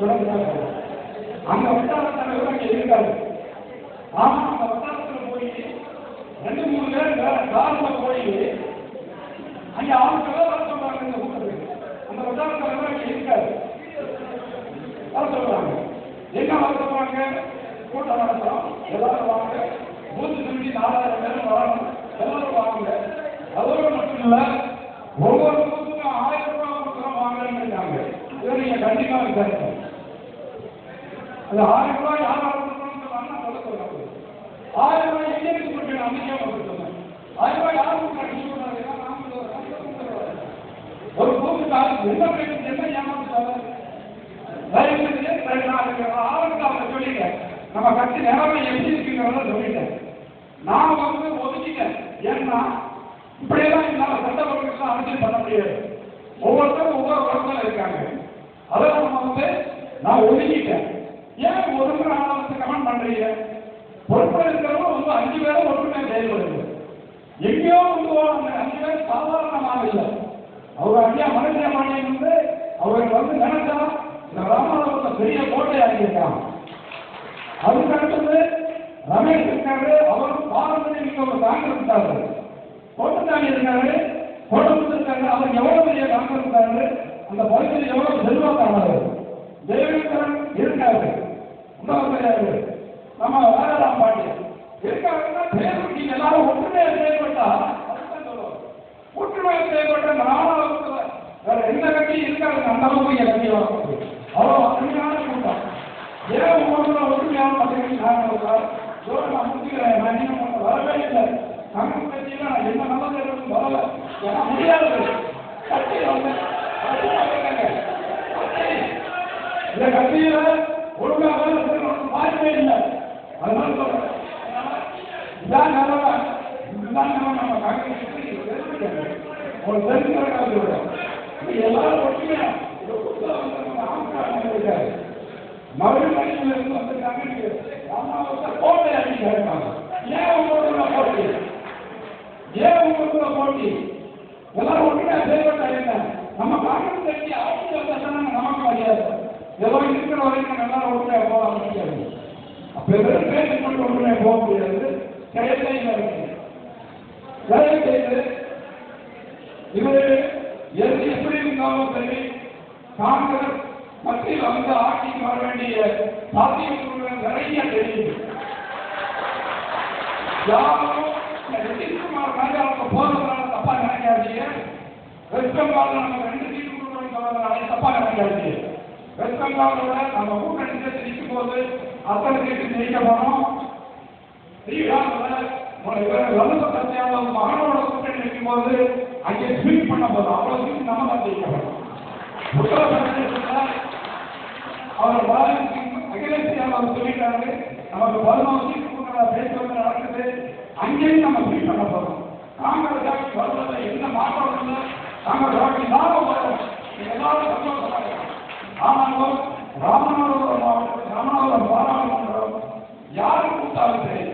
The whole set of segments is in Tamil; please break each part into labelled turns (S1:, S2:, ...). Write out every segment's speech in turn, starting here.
S1: அந்த வட்டார தலைவர் அங்கே இருக்காரு ஆமா அந்த வட்டாரத்துல போய் ரெண்டு மூணு பேர் கார்ல போய் அங்க ஆட்கள வர சொல்றாங்க இந்த கூட்டத்துக்கு அந்த வட்டார தலைவர் அங்கே இருக்காரு வர சொல்றாங்க என்ன வர சொல்றாங்க கூட்டம் நடத்துறோம் எல்லாரும் வாங்க பூத்து திரும்பி நாலாயிரம் பேர் வரணும் எல்லாரும் வாங்க அதோட மட்டும் இல்லை ஒவ்வொரு அது ஆயிரம் ரூபாய் யார் கொடுக்கணும்னு சொன்னாங்கன்னா ஆயிரம் ரூபாய் எங்களுக்கு கொடுக்கணும் அமைதியாக கொடுக்கணும் ஆயிரம் ரூபாய் யார் கொடுக்கணும் நான் சொல்றேன். ஒரு பூத்துக்கு என்ன பேருக்கு என்ன ஏமாத்தாங்க ஆரம்பத்தில் சொல்லிங்க நம்ம கட்சி நிலைமை எப்படி இருக்குங்கிறத சொல்லிட்டேன் நான் வந்து ஒதுக்கிட்டேன். ஏன்னா இப்படியெல்லாம் என்னால் சட்ட அரசியல் பண்ண முடியாது. ஒவ்வொருத்தரும் ஒவ்வொரு வழக்கில் இருக்காங்க. அதை நம்ம வந்து நான் ஒதுக்கிட்டேன். ஏன் ஒதுங்குற ஆளாளுக்கு கமெண்ட் பண்றீங்க? பொறுப்பில் இருக்கிறவங்க வந்து அஞ்சு பேரும் ஒற்றுமை செயல்படுது எங்கேயோ வந்து அந்த அஞ்சு பேர் சாதாரணமாக இல்லை. அவர் ஐயா மனுஷன் மாநிலம் வந்து அவர் வந்து நினைச்சா இந்த ராமநாதபுரத்தை பெரிய கோட்டை இருக்கான் அதுக்கு அடுத்தது ரமேஷ் இருக்காரு. அவரும் பாரம்பரிய மிக்க ஒரு காங்கிரஸ் காரர் கோட்டத்தாணி இருக்காரு. கோட்டத்தில் இருக்காரு. அவர் எவ்வளவு பெரிய காங்கிரஸ் இருக்காரு? அந்த பகுதியில் எவ்வளவு செல்வாக்கானவர்? தேவேந்திரன் இருக்காரு. நம்ம வேறலாம் பாட்டி. இருக்காருன்னா பேருக்கு எல்லாரும் ஒற்றுமையா செயல்பட்டா ஒற்றுமையா செயல்பட்ட நாலாவது வேற எந்த கட்சியும் இருக்காது அந்த அளவுக்கு என் அவ்வளோ அருமையான கூட்டம். ஏன் ஒவ்வொரு ஒற்றுமையான நான் நான் முடிச்சுக்கிறேன். இன்னும் வரவே இல்லை. நான் என்ன நல்லது வரல. ஏன்னா முடியாது. கட்சி வந்து கட்சி இந்த ஒழுங்கா வேலை இல்லை. அதனால சொல்றேன் இதான் நிலைமை இதுதான் நிலைமை நம்ம காங்கிரஸ் ஒரு தெரிஞ்சுக்கிறதுக்காக சொல்றேன் எல்லாரும் ஒற்றுமையா? மறுபடியும் இருந்து வந்திருக்காங்க நீங்க ராமாவத்தை ஏன் போட்டி? ஏன் போட்டி? எல்லாரும் செயல்பட்டா என்ன? நம்ம காங்கிரஸ் கட்சி நமக்கு மரியாதை. ஏதோ இருக்கிற வரைக்கும் எல்லாரும் ஒற்றுமையா போக முடியாது. வெறும் பேசி கொண்டு போக முடியாது. செயல்ல செய்து எது எப்படி இருந்தாலும் சரி காங்கிரஸ் மத்தியில் வந்து ஆட்சிக்கு வர வேண்டிய சாத்தியக்கூறுகள் நிறைய தெரியுது. யாரும் நிதிஷ்குமார் மாதிரி அவங்க தப்பா நினைக்காதீங்க. வெஸ்ட் பெங்கால்ல நம்ம ரெண்டு சீட்டு கொடுக்கணும்னு தப்பா நினைக்காதீங்க. வெஸ்ட் நம்ம கூட்டணி நிற்கும் போது அத்தனை கேட்டு ஜெயிக்க போனோம் ஸ்ரீகாந்த்ல லலித மகனோட கூட்டணி நிற்கும் போது அங்கே ஸ்வீட் பண்ண போதும் அவ்வளவு நம்ம தான் ஜெயிக்க போறோம் அவர் சொல்லிட்டாரு. நமக்கு பதினோரு சீட்டு கொடுக்குற பேச்சுவார்த்தை நடக்குது. அங்கேயும் நம்ம சீட் பண்ண போகிறோம் காங்கிரஸ் வருவதில் என்ன மாற்றம் இல்லை. காங்கிரஸ் லாபம் வரும் எல்லாரும் சந்தோஷமாக ஆனாலும் ராமநாதபுரம் மாவட்டம் ராமநாதபுரம் பாராளுமன்றம் யாரு கொடுத்தாலும் சரி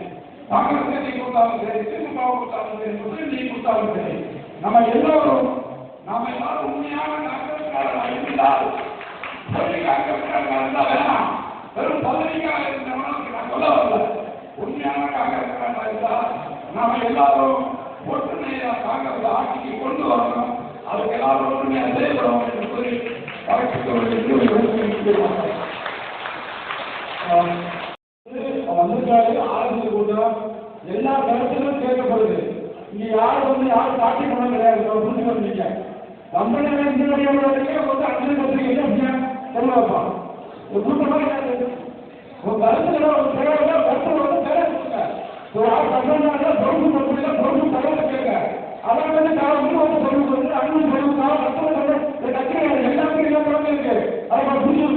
S1: காங்கிரஸ் கட்சி கொடுத்தாலும் சரி திமுக கொடுத்தாலும் சரி முஸ்லீம் லீக் கொடுத்தாலும் சரி நம்ம எல்லோரும் நாம எல்லாரும் உண்மையான காங்கிரஸ்காரர்களாக இருந்தால் பொய் காங்கிரஸ்காரர்களாக இருந்தா வேணாம். வெறும் பதவிக்காக நான் சொல்ல வரல. உண்மையான நாம எல்லாரும் ஒற்றுமையா காங்கிரஸ் ஆட்சிக்கு கொண்டு வரணும். அதுக்கு எல்லாரும் ஒற்றுமையா செயல்படணும் என்று சொல்லி வந்திருக்காரு ஆரம்பிச்சு கூட்டம் எல்லா கருத்துகளும் கேட்கப்படுது இங்க யாரும் வந்து யாரும் சாட்சி பண்ண கிடையாது புரிஞ்சு வந்தீங்க கம்பெனி இன்ஜினியரிங் வந்து அஞ்சலி பத்திரிகை அப்படியா சொல்ல வைப்பான் ஒரு கூட்டமா கிடையாது ஒரு கருத்துல ஒரு தேவை கருத்து வந்து தேவை கொடுங்க ஒரு ஆள் கம்பெனியால பொறுப்பு கொடுக்கல பொறுப்பு தகவல் கேட்க அதை வந்து நான் வந்து வந்து பொறுப்பு கொடுத்து அன்பு பொறுப்பு தான் இருக்கு புரிஞ்சு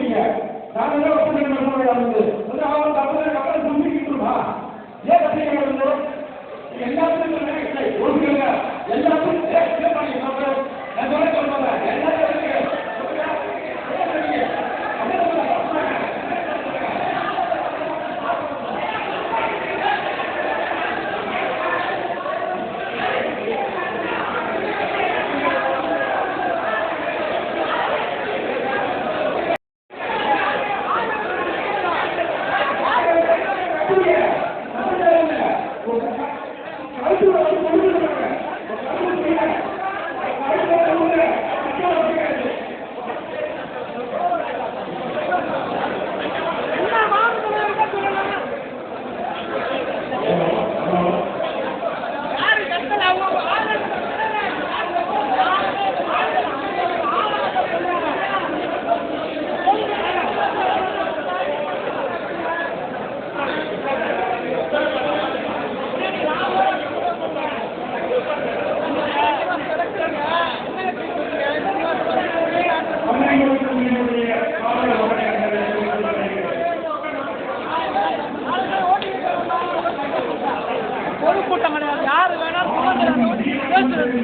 S1: கூட்டம் கிடையாது. யார் வேணாலும் பேசுறது.